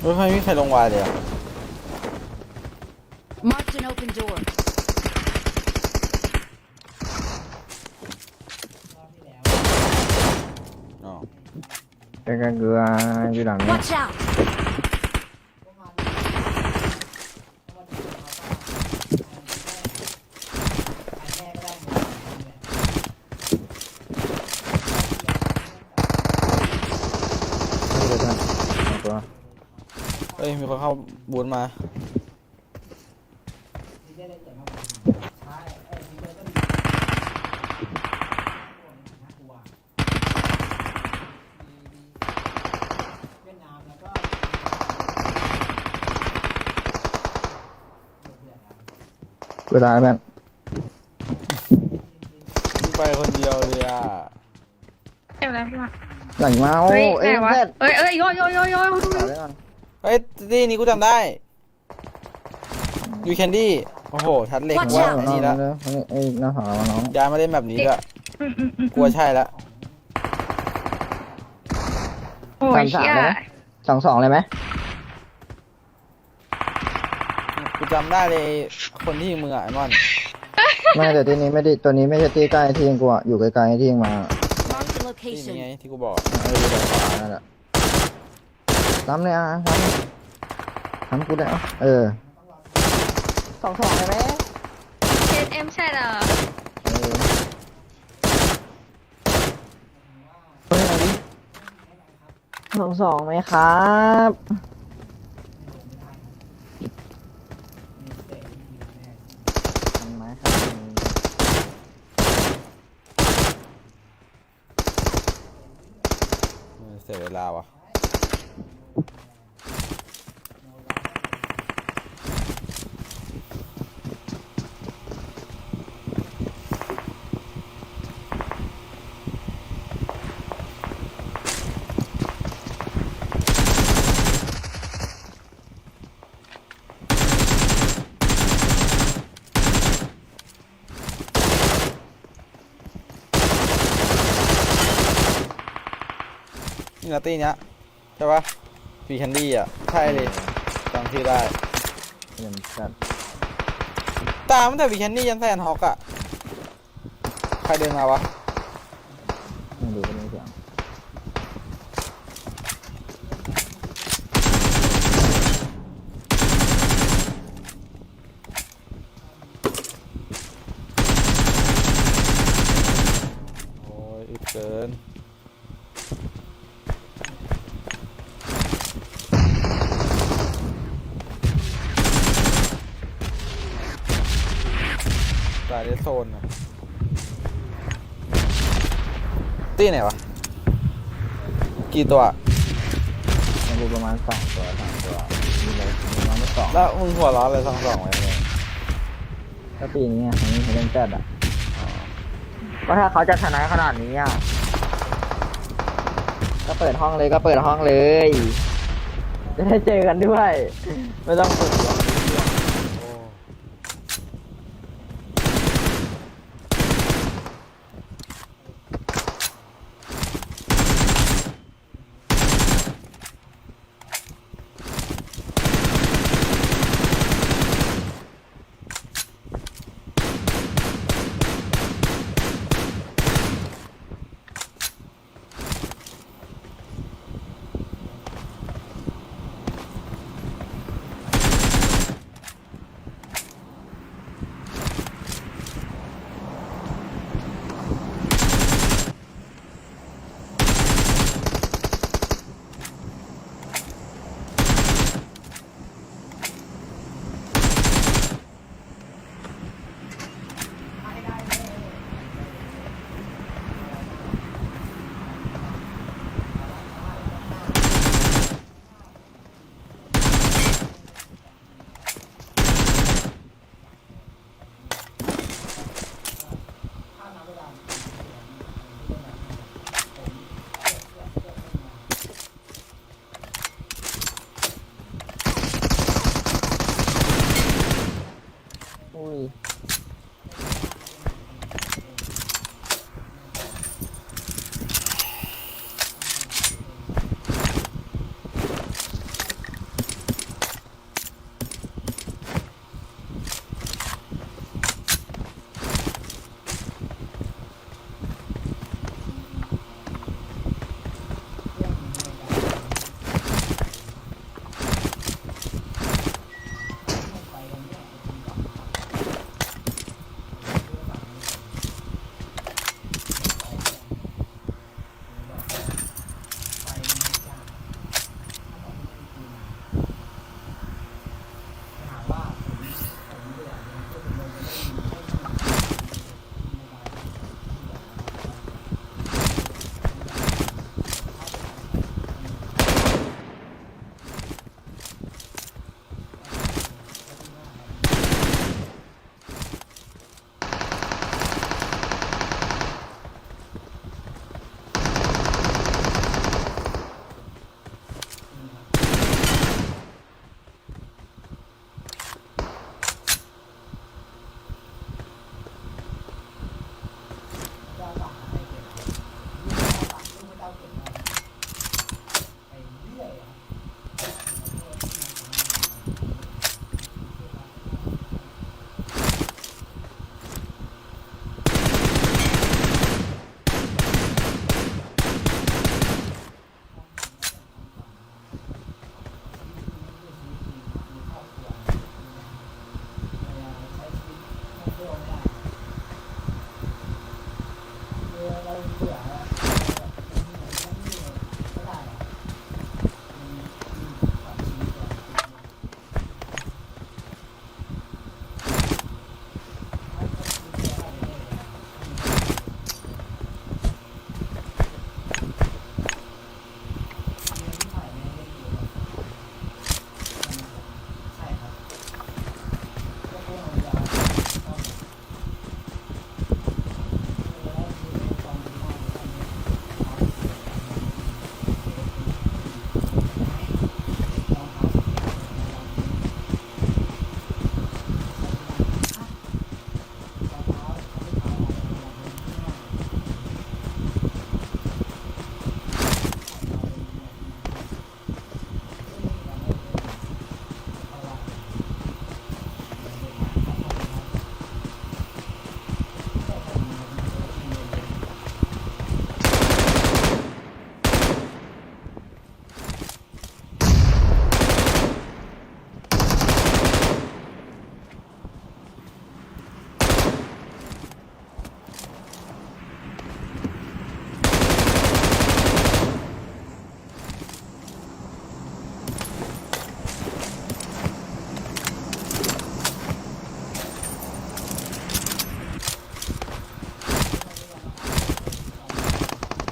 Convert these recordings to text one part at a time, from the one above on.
เฮ้ยไม่มีใครลงวายเลยอะ Marked an open door. อ๋อใกล้ๆเกลืออยู่หลังนี้ Watch out! นี่เลยท่านสองตัว เฮ้ ยมีคนเข้าบูธมาเกลือตายแล้วเพื่อนไปคนเดียวเลยอะเจ็บแล้วพี่มาหลังมาโอ้เฮ้ยเอ้ไหนยวะแม่เอ้ยเอ้ยโยโยโยโยต่อเลยก่อน เฮ้ยที่นี่กูจำได้ยูแคนดี้โอ้โหทัดเหล็ก Watch ว่า out แบบนี้ละเร็วเอ้ยหน้าหาเราน้องย้ายมาเล่นแบบนี้ละกลัวใช่ละโอ้ยเชี่ยสองสองเลยไหมกูจำได้เลยคนที่ยิงมืออะไอ้มอนไม่แต่ทีนี้ไม่ได้ตัวนี้ไม่ใช่ตีใกล้ที่ยิงกูอะอยู่ไกลๆที่ยิงมา Marked a ที่นี่ไง location. ที่กูบอกเอออยู่ขวานั่นแหละ ซ้ำเลยอะซ้ำซ้ำกูได้เอาเออสองสองเลยไหมเจ็ดเอ็มใช่เหรอเออเฮ้ยเอาดิสองสองไหมครับทำไหมครับ เสียเวลาว่ะ นี่นาตี้เนี้ยใช่ปะฟีแคนดี้อะ ใช่เลยจำชื่อได้เยี่ยมจัดตามตั้งแต่วีแคนดี้ยันแซนฮอกอะ ใครเดินมาวะ ไม่ดูก็ไม่เสียง โอ้ยอึดเกิน ตายในโซนอะตีไหนวะ กี่ตัว มันดูประมาณสองตัวสามตัวมีเลยมีน้องไม่สองแล้วมึงหัวร้อนอะไรสองสองไว้เนี่ยก็ปีนี้ไงอันนี้เขาเล่นจัดอะก็ถ้าเขาจะชนะขนาดนี้อะก็เปิดห้องเลยก็เปิดห้องเลย จะได้เจอกันด้วย ไม่ต้องฝึก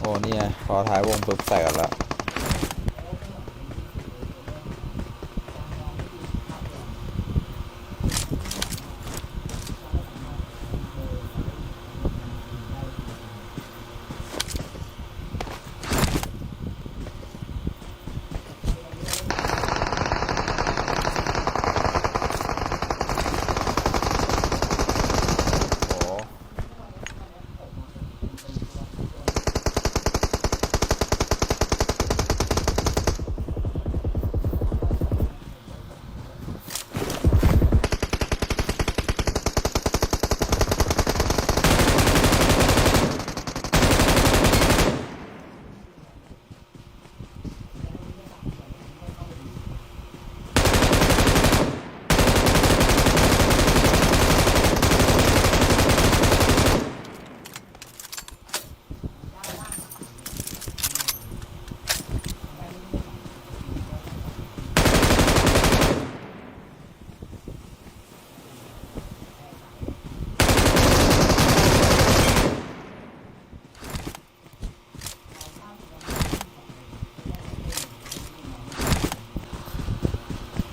อ้เนี่ยพอท้ายวงปุ๊บแตกละ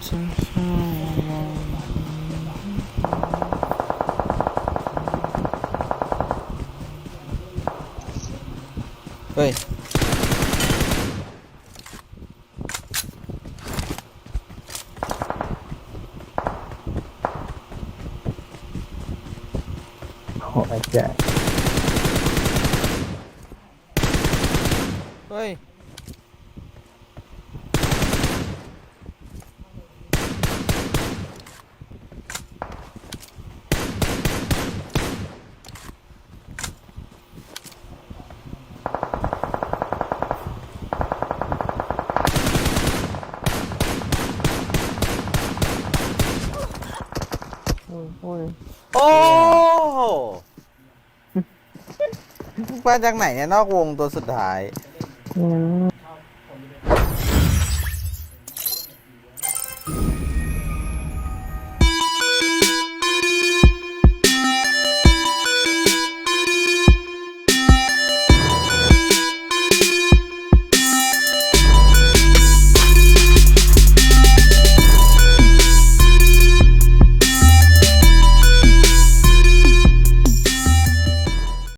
เฮ้ย โอ้ยแจ๊เฮ้ย โอ้ยโอ้ย โอ้โห มาจากไหนเนี่ยนอกวงตัวสุดท้าย อืม